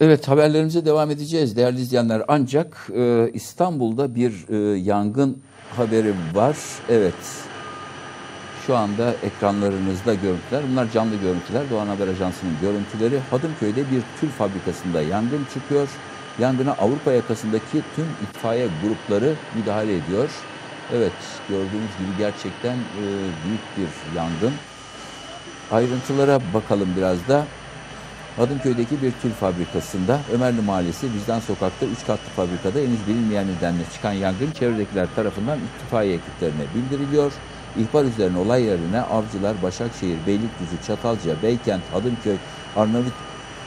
Evet haberlerimize devam edeceğiz değerli izleyenler. Ancak e, İstanbul'da bir e, yangın haberi var. Evet şu anda ekranlarınızda görüntüler. Bunlar canlı görüntüler. Doğan Haber Ajansı'nın görüntüleri. Hadımköy'de bir tül fabrikasında yangın çıkıyor. Yangına Avrupa yakasındaki tüm itfaiye grupları müdahale ediyor. Evet gördüğünüz gibi gerçekten e, büyük bir yangın. Ayrıntılara bakalım biraz da. Hadımköy'deki bir tül fabrikasında Ömerli Mahallesi Vicdan Sokak'ta 3 katlı fabrikada henüz bilinmeyen nedenle çıkan yangın çevredekiler tarafından itfaiye ekiplerine bildiriliyor. İhbar üzerine olay yerine Avcılar, Başakşehir, Beylikdüzü, Çatalca, Beykent, Hadımköy, Arnavut,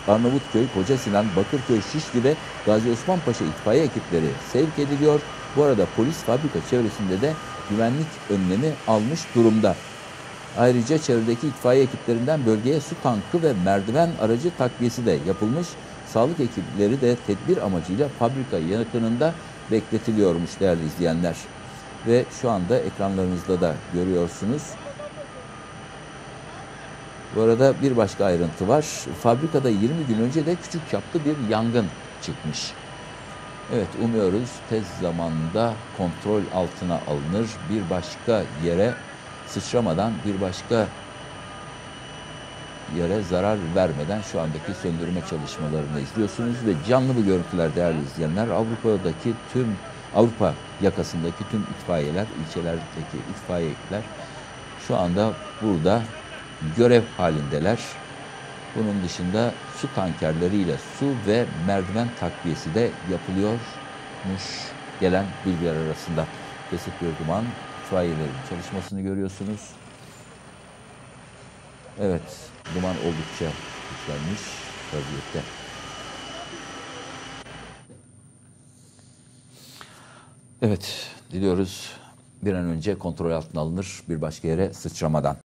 Arnavutköy, Koca Sinan, Bakırköy, Şişli ve Gazi Osman Paşa itfaiye ekipleri sevk ediliyor. Bu arada polis fabrika çevresinde de güvenlik önlemi almış durumda. Ayrıca çevredeki itfaiye ekiplerinden bölgeye su tankı ve merdiven aracı takviyesi de yapılmış. Sağlık ekipleri de tedbir amacıyla fabrika yakınında bekletiliyormuş değerli izleyenler. Ve şu anda ekranlarınızda da görüyorsunuz. Bu arada bir başka ayrıntı var. Fabrikada 20 gün önce de küçük çaplı bir yangın çıkmış. Evet umuyoruz tez zamanda kontrol altına alınır. Bir başka yere sıçramadan bir başka yere zarar vermeden şu andaki söndürme çalışmalarını izliyorsunuz ve canlı bu görüntüler değerli izleyenler Avrupa'daki tüm Avrupa yakasındaki tüm itfaiyeler, ilçelerdeki itfaiyeler şu anda burada görev halindeler. Bunun dışında su tankerleriyle su ve merdiven takviyesi de yapılıyormuş gelen bilgiler arasında. Kesik bir itfaiyelerin çalışmasını görüyorsunuz. Evet, duman oldukça yükselmiş vaziyette. Evet, diliyoruz bir an önce kontrol altına alınır bir başka yere sıçramadan.